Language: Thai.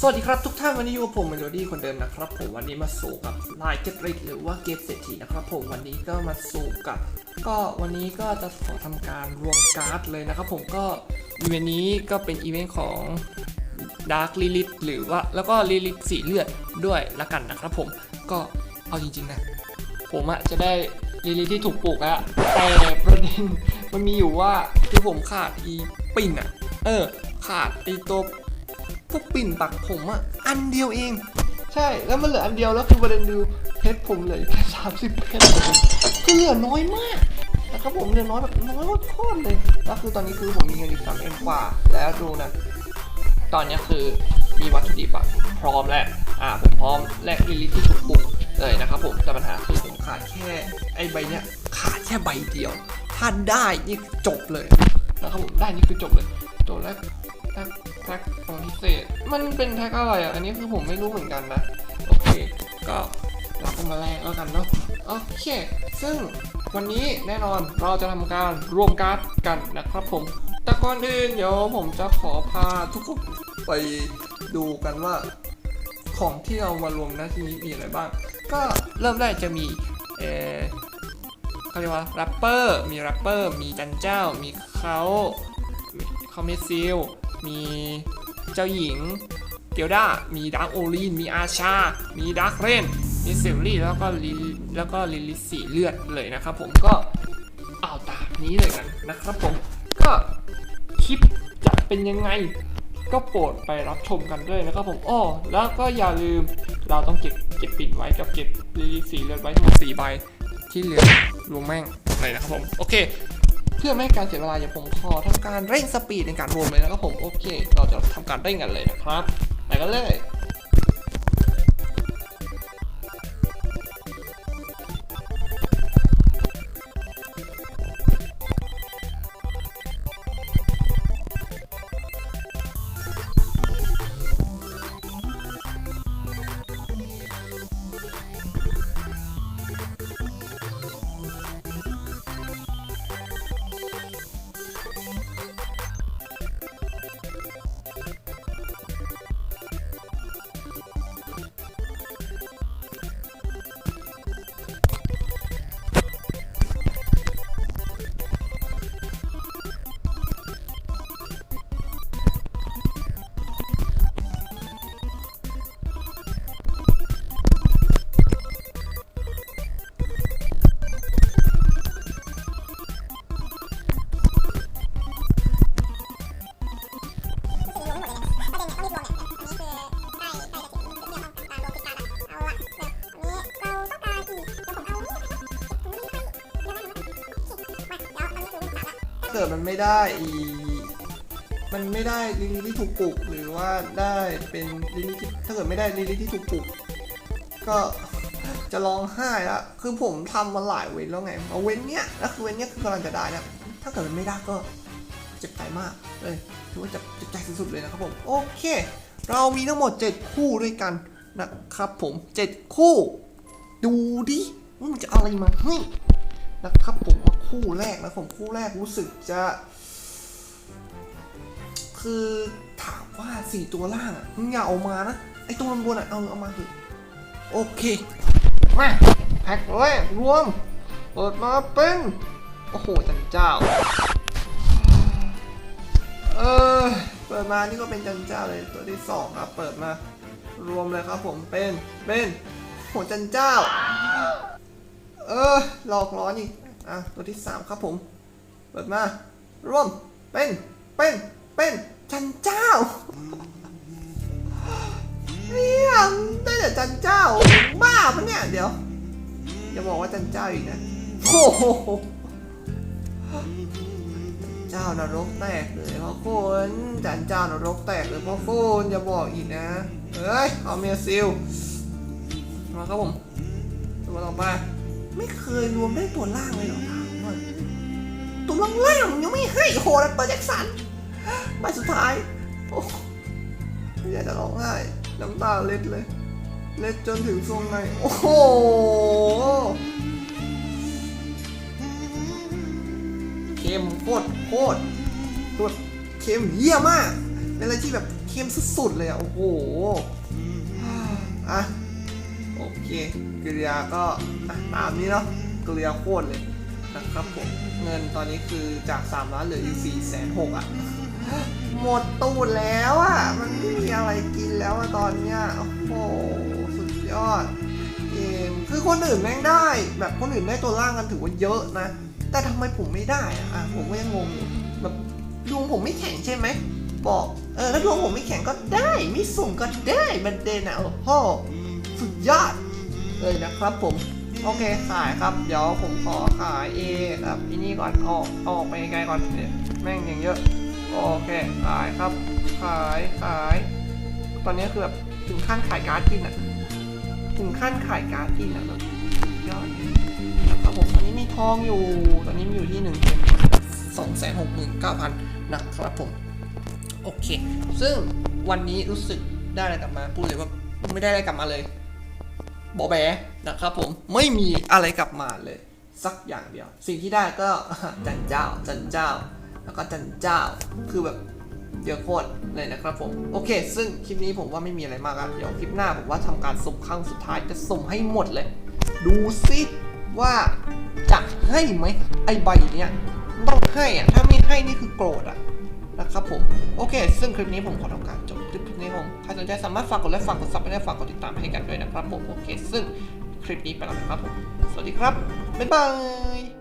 สวัสดีครับทุกท่านวันนี้อยู่กับผมเมโลดี้คนเดิมนะครับ ผมวันนี้มาสู่กับไลน์เก็ตริกหรือว่าเกมเศรษฐีนะครับ ผมวันนี้ก็มาสู่กับ ก็วันนี้ก็จะขอทำการรวมการ์ดเลยนะครับผมก็อีเวนต์นี้ก็เป็นอีเวนต์ของดาร์คลิลิ h หรือว่าแล้วก็ลิลิ h สีเลือดด้วยละกันนะครับ ผมก็เอาจริงๆนะผมอะจะได้ลิลิ h ที่ถูกปลูกแล้วแต่ประเด็นมันมีอยู่ว่าที่ผมขาดอีปิ่นอะเออขาดไอตัว พวกปิ่นปักผมอะอันเดียวเอง ใช่แล้วมันเหลืออันเดียวแล้วคือประเด็นดูเพชรผมเหลือแค่สามสิบเพชรคือเหลือน้อยมากนะครับผมเหลือน้อยแบบน้อยโคตรเลยแล้วคือตอนนี้คือผมมีเงินอีกสามเอ็มกว่าแล้วดูนะ ตอนนี้คือมีวัตถุดิบอะพร้อมแล้วอ่าผมพร้อมแลกลิลิที่ถูกปลูกเลยนะครับผมแต่ปัญหาคือผมขาดแค่ไอ้ใบเนี้ยขาดแค่ใบเดียว ถ้าได้นี่จบเลยนะครับผมได้นี่คือจบเลยจบแล้ว แท็กแท็กของพิเศษ มันเป็นแท็กอะไรอะ อันนี้คือผมไม่รู้เหมือนกันนะ โอเค ก็รับกันมาแรกแล้วกันเนาะ โอเค ซึ่งวันนี้แน่นอนเราจะทำการรวมการ์ดกันนะครับผม แต่ก่อนอื่นเดี๋ยวผมจะขอพาทุกคนไปดูกันว่าของที่เรามารวมนะทีนี้มีอะไรบ้าง ก็เริ่มแรกจะมี เออเขาเรียกว่าแรปเปอร์ มีแรปเปอร์ มีจันเจ้า มีเขา มีเขาเมซิลมีเจ้าหญิงเกียวด้ามีดาร์กโอลีน มีอาชา มีดาร์กเรน มีเซลลี่แล้วก็ลิแล้วก็ลิลิสีเลือดเลยนะครับผมก็เอาตามนี้เลยกันนะครับผมก็คลิปจะเป็นยังไงก็โปรดไปรับชมกันด้วยนะครับผมอ้อแล้วก็อย่าลืมเราต้องเก็บเก็บปิดไว้กับเก็บลิลิสีเลือดไว้ทั้งหมดสี่ใบที่เหลือรวมแม่งเลยนะครับผมโอเค เพื่อไม่ให้การเสียเวลาอย่าผมขอทำการเร่งสปีดในการรวมเลยนะครับผมโอเค เราจะทำการเร่งกันเลยนะครับไปกันเลย เกิดมันไม่ได้อีมันไม่ได้ลิลิที่ถูกปลุกหรือว่าได้เป็นลิลิที่ถ้าเกิดไม่ได้ลิลิที่ถูกปลุกก็จะร้องไห้ละคือผมทำมาหลายเว้นแล้วไงมาเว้นเนี้ยแล้วคือเว้นเนี้ยคือกำลังจะได้นะถ้าเกิดมันไม่ได้ก็เจ็บใจมากเลยถือว่าเจ็บเจ็บใจสุดๆเลยนะครับผมโอเค เรามีทั้งหมด 7 คู่ด้วยกันนะครับผม 7 คู่ ดูดิมันจะอะไรมาให้นะครับผม คู่แรกนะผมคู่แรกรู้สึกจะ คือถามว่าสี่ตัวล่างอะมึงอย่าเอามานะ ไอตัวบนอะเอาเอามาเถอะโอเค มาแพ็คเลยรวม เปิดมาเป็น โอ้โหจันเจ้า เออเปิดมานี่ก็เป็นจันเจ้าเลยตัวที่สองครับ เปิดมารวมเลยครับผมเป็นเป็นโหจันเจ้า เออหลอกล้อนี่ อะตัวที่สามครับผม เปิดมา ร่วม เป็น เป็น เป็น จันเจ้าเนี่ยได้แต่จันเจ้า บ้าปะเนี่ย เดี๋ยวอย่าบอกว่าจันเจ้าอีกนะ โอ้โหเจ้านรกแตกเลยพ่อคุณจันเจ้านรกแตกเลยพ่อคุณอย่าบอกอีกนะเอ้ยเอาเมียซิล มาครับผมตัวต่อไป ไม่เคยรวมได้ตัวล่างเลยเหรอถามหน่อยตัวล่างล่างๆยังไม่ให้โหแล้วเปิดแจ็คสันใบสุดท้ายโอ้อยากจะร้องไห้น้ำตาเล็ดเลย เล็ดจนถึงทรงใน โอ้โหเค็มโคตรโคตรตัวเค็มเยี่ยมมากเป็นอะไรที่แบบเค็เข้มสุดๆเลยอะโอ้โห อะ โอเคกลียาก็ตามนี้เนาะกลียาโคตรเลยนะครับผมเงินตอนนี้คือจาก 3 ล้านเหลืออยู่4แสนหกอะหมดตูดแล้วอะ มันไม่มีอะไรกินแล้วอะตอนเนี้ยโอ้โหสุดยอดเกมคือคนอื่นแม่งได้ แบบคนอื่นได้ตัวล่างกันถือว่าเยอะนะ แต่ทำไมผมไม่ได้อะอะผมก็ยังงงอยู่แบบดวงผมไม่แข็งใช่ไหมบอกเออถ้าดวงผมไม่แข็งก็ได้ ไม่สุ่มก็ได้บันเดนอะโอ้โห สุดยอดเลยนะครับผม โอเคขายครับ เดี๋ยวผมขอขายเอครับอีนี่ก่อนออกออกไปไกลก่อนเนี่ยแม่งอย่างเยอะ โอเคขายครับ ขายขาย ตอนนี้คือแบบถึงขั้นขายการ์ดกินอะถึงขั้นขายการ์ดกินอะแบบยอดนะครับผมตอนนี้มีทองอยู่ ตอนนี้มีอยู่ที่หนึ่งเป็นสองแสนหกหมื่นเก้าพันนะครับผม โอเค ซึ่งวันนี้รู้สึกได้อะไรกลับมา พูดเลยว่าไม่ได้อะไรกลับมาเลย บอแบนะครับผมไม่มีอะไรกลับมาเลย สักอย่างเดียว สิ่งที่ได้ก็จันเจ้าจันเจ้า แล้วก็จันเจ้าคือแบบเยอะโคตรเลยนะครับผม โอเค ซึ่งคลิปนี้ผมว่าไม่มีอะไรมากอะเดี๋ยวคลิปหน้าผมว่าทำการสุ่มครั้งสุดท้ายจะสุ่มให้หมดเลย ดูซิว่าจะให้ไหมไอใบเนี้ยต้องให้อะถ้าไม่ให้นี่คือโกรธอะนะครับผม โอเค ซึ่งคลิปนี้ผมขอทำการจบ นี้ผมใครสนใจสามารถฝากกดไลค์ฝากกดซับและฝากกดติดตามให้กันด้วยนะครับผมโอเค ซึ่งคลิปนี้ไปแล้วนะครับผม สวัสดีครับ บ๊ายบาย